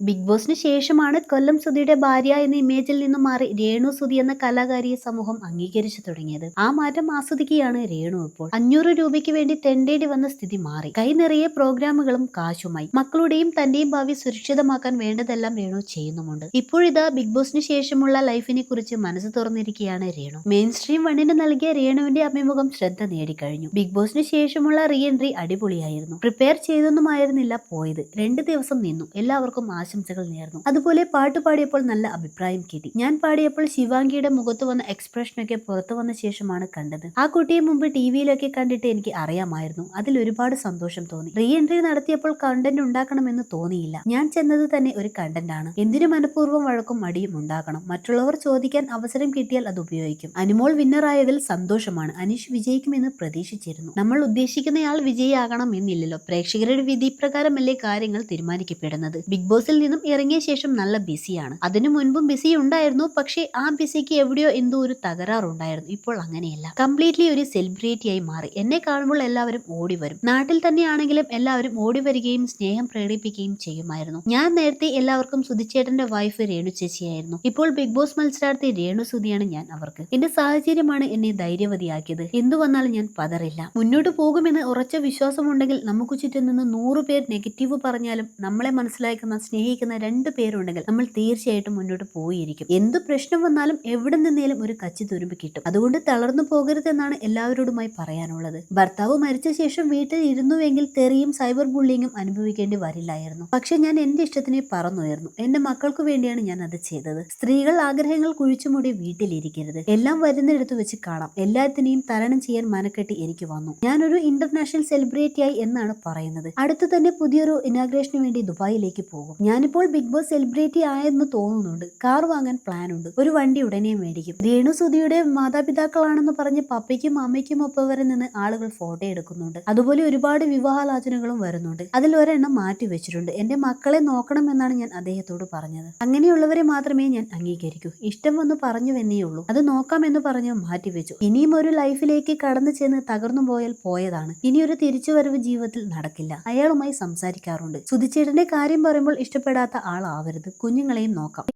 Big ബോസിന് ശേഷമാണ് കൊല്ലം സുധിയുടെ ഭാര്യ എന്ന ഇമേജിൽ നിന്നും മാറി രേണു സുധി എന്ന കലാകാരിയെ സമൂഹം അംഗീകരിച്ചു തുടങ്ങിയത്. ആ മാറ്റം ആസ്വദിക്കുകയാണ് രേണു ഇപ്പോൾ. അഞ്ഞൂറ് രൂപയ്ക്ക് വേണ്ടി തെണ്ടേണ്ടി വന്ന സ്ഥിതി മാറി. കൈ നിറയെ പ്രോഗ്രാമുകളും കാശുമായി. മക്കളുടെയും തന്റെയും ഭാവി സുരക്ഷിതമാക്കാൻ വേണ്ടതെല്ലാം രേണു ചെയ്യുന്നുമുണ്ട്. ഇപ്പോഴിതാ ബിഗ് ബോസിന് ശേഷമുള്ള ലൈഫിനെ കുറിച്ച് മനസ്സ് തുറന്നിരിക്കുകയാണ് രേണു. മെയിൻ സ്ട്രീം വണ്ണിന് നൽകിയ രേണുവിന്റെ അഭിമുഖം ശ്രദ്ധ നേടിക്കഴിഞ്ഞു. ബിഗ് ബോസിന് ശേഷമുള്ള റീ എൻട്രി അടിപൊളിയായിരുന്നു. പ്രിപ്പയർ ചെയ്തൊന്നുമായിരുന്നില്ല പോയത്. രണ്ട് ദിവസം നിന്നു. എല്ലാവർക്കും ആശംസകൾ നേർന്നു. അതുപോലെ പാട്ട് പാടിയപ്പോൾ നല്ല അഭിപ്രായം കിട്ടി. ഞാൻ പാടിയപ്പോൾ ശിവാംഗിയുടെ മുഖത്ത് വന്ന എക്സ്പ്രഷനൊക്കെ പുറത്തു വന്ന ശേഷമാണ് കണ്ടത്. ആ കുട്ടിയെ മുമ്പ് ടി വിയിലൊക്കെ കണ്ടിട്ട് എനിക്ക് അറിയാമായിരുന്നു. അതിൽ ഒരുപാട് സന്തോഷം തോന്നി. റീ എൻട്രി നടത്തിയപ്പോൾ കണ്ടന്റ് ഉണ്ടാക്കണമെന്ന് തോന്നിയില്ല. ഞാൻ ചെന്നത് തന്നെ ഒരു കണ്ടന്റ് ആണ്. എന്തിനു മനഃപൂർവം വഴക്കും മടിയും ഉണ്ടാക്കണം മറ്റുള്ളവർ ചോദിക്കാൻ അവസരം കിട്ടിയാൽ അത് ഉപയോഗിക്കും. അനുമോൾ വിന്നറായതിൽ സന്തോഷമാണ്. അനീഷ് വിജയിക്കുമെന്ന് പ്രതീക്ഷിച്ചിരുന്നു. നമ്മൾ ഉദ്ദേശിക്കുന്നയാൾ വിജയിയാകണം എന്നില്ലല്ലോ. പ്രേക്ഷകരുടെ വിധി പ്രകാരമല്ലേ കാര്യങ്ങൾ തീരുമാനിക്കപ്പെടുന്നത്? ബിഗ് ബോസിൽ നിന്നും ഇറങ്ങിയ ശേഷം നല്ല ബിസിയാണ്. അതിനു മുൻപും ബിസി ഉണ്ടായിരുന്നു. പക്ഷേ ആ ബിസിക്ക് എവിടെയോ എന്തോ ഒരു തകരാറുണ്ടായിരുന്നു. ഇപ്പോൾ അങ്ങനെയല്ല. കംപ്ലീറ്റ്ലി ഒരു സെലിബ്രിറ്റിയായി മാറി. എന്നെ കാണുമ്പോൾ എല്ലാവരും ഓടി വരും നാട്ടിൽ തന്നെയാണെങ്കിലും എല്ലാവരും ഓടി വരികയും സ്നേഹം പ്രകടിപ്പിക്കുകയും ചെയ്യുമായിരുന്നു. ഞാൻ നേരത്തെ എല്ലാവർക്കും സുധിച്ചേട്ടന്റെ വൈഫ് രേണു ചേച്ചിയായിരുന്നു. ഇപ്പോൾ ബിഗ് ബോസ് മത്സരാർത്ഥി രേണു സുധിയാണ് ഞാൻ അവർക്ക്. എന്റെ സാഹചര്യമാണ് എന്നെ ധൈര്യവതിയാക്കിയത്. എന്തു വന്നാലും ഞാൻ പതറില്ല. മുന്നോട്ട് പോകുമെന്ന് ഉറച്ച വിശ്വാസമുണ്ടെങ്കിൽ നമുക്ക് ചുറ്റും നിന്ന് നൂറ് പേർ നെഗറ്റീവ് പറഞ്ഞാലും നമ്മളെ മനസ്സിലാക്കുന്ന സ്നേഹിക്കുന്ന രണ്ട് പേരുണ്ടെങ്കിൽ നമ്മൾ തീർച്ചയായിട്ടും മുന്നോട്ട് പോയിരിക്കും. എന്ത് പ്രശ്നം വന്നാലും എവിടെ നിന്നേലും ഒരു കച്ചി തുരുമ്പ് കിട്ടും. അതുകൊണ്ട് തളർന്നു പോകരുതെന്നാണ് എല്ലാവരോടുമായി പറയാനുള്ളത്. ഭർത്താവ് മരിച്ച ശേഷം വീട്ടിൽ ഇരുന്നുവെങ്കിൽ തെറിയും സൈബർ ബുള്ളിങ്ങും അനുഭവിക്കേണ്ടി വരില്ലായിരുന്നു. പക്ഷെ ഞാൻ എന്റെ ഇഷ്ടത്തിനെ പറന്നുയർന്നു. എന്റെ മക്കൾക്ക് വേണ്ടിയാണ് ഞാൻ അത് ചെയ്തത്. സ്ത്രീകൾ ആഗ്രഹങ്ങൾ കുഴിച്ചുമൂടി വീട്ടിലിരിക്കരുത്. എല്ലാം വരുന്നിടത്ത് വെച്ച് കാണാം. എല്ലാത്തിനെയും തരണം ചെയ്യാൻ മനക്കെട്ടി എനിക്ക് വന്നു. ഞാനൊരു ഇന്റർനാഷണൽ സെലിബ്രിറ്റിയായി എന്നാണ് പറയുന്നത്. അടുത്തു തന്നെ പുതിയൊരു ഇനാഗ്രേഷന് വേണ്ടി ദുബായിലേക്ക് പോകും. ഞാനിപ്പോൾ ബിഗ് ബോസ് സെലിബ്രിറ്റി ആയെന്ന് തോന്നുന്നുണ്ട്. കാർ വാങ്ങാൻ പ്ലാൻ ഉണ്ട്. ഒരു വണ്ടി ഉടനെ മേടിക്കും. രേണു സുധിയുടെ മാതാപിതാക്കളാണെന്ന് പറഞ്ഞ് പപ്പയ്ക്കും അമ്മയ്ക്കും ഒപ്പവരെ നിന്ന് ആളുകൾ ഫോട്ടോ എടുക്കുന്നുണ്ട്. അതുപോലെ ഒരുപാട് വിവാഹാലോചനകളും വരുന്നുണ്ട്. അതിൽ ഒരെണ്ണം മാറ്റി വെച്ചിട്ടുണ്ട്. എന്റെ മക്കളെ നോക്കണമെന്നാണ് ഞാൻ അദ്ദേഹത്തോട് പറഞ്ഞത്. അങ്ങനെയുള്ളവരെ മാത്രമേ ഞാൻ അംഗീകരിക്കൂ. ഇഷ്ടം വന്ന് പറഞ്ഞു എന്നേ ഉള്ളൂ. അത് നോക്കാമെന്ന് പറഞ്ഞ് മാറ്റിവെച്ചു ഇനിയും ഒരു ലൈഫിലേക്ക് കടന്നു ചെന്ന് തകർന്നു പോയാൽ പോയതാണ്. ഇനിയൊരു തിരിച്ചുവരവ് ജീവിതത്തിൽ നടക്കില്ല. അയാളുമായി സംസാരിക്കാറുണ്ട്. സുധിച്ചേട്ടന്റെ കാര്യം പറയുമ്പോൾ ഇഷ്ടപ്പെടാത്ത ആളാവരുത്. കുഞ്ഞുങ്ങളെയും നോക്കാം.